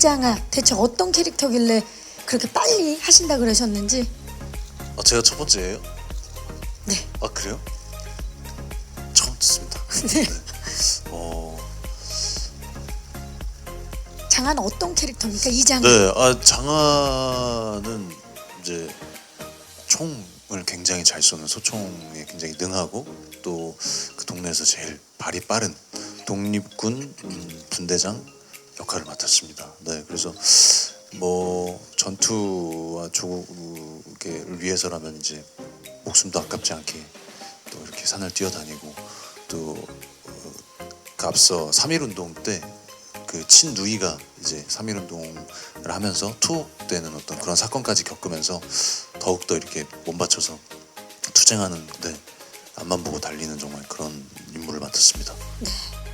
이장아 대체 어떤 캐릭터길래 그렇게 빨리 하신다 그러셨는지 아 제가 첫 번째예요? 네. 아 그래요? 처음 듣습니다. 네. 어, 장아는 어떤 캐릭터입니까 이장아 네, 아 장하는 이제 총을 굉장히 잘 쏘는 소총에 굉장히 능하고 또 그 동네에서 제일 발이 빠른 독립군 음, 분대장 역할을 맡았습니다. 네, 그래서 뭐 전투와 조국을 위해서라면 이제 목숨도 아깝지 않게 또 이렇게 산을 뛰어다니고 또 어, 그 앞서 3.1 운동 때 그 친누이가 이제 3.1 운동을 하면서 투옥되는 어떤 그런 사건까지 겪으면서 더욱더 이렇게 몸바쳐서 투쟁하는 데 앞만 보고 달리는 정말 그런 임무를 맡았습니다. 네.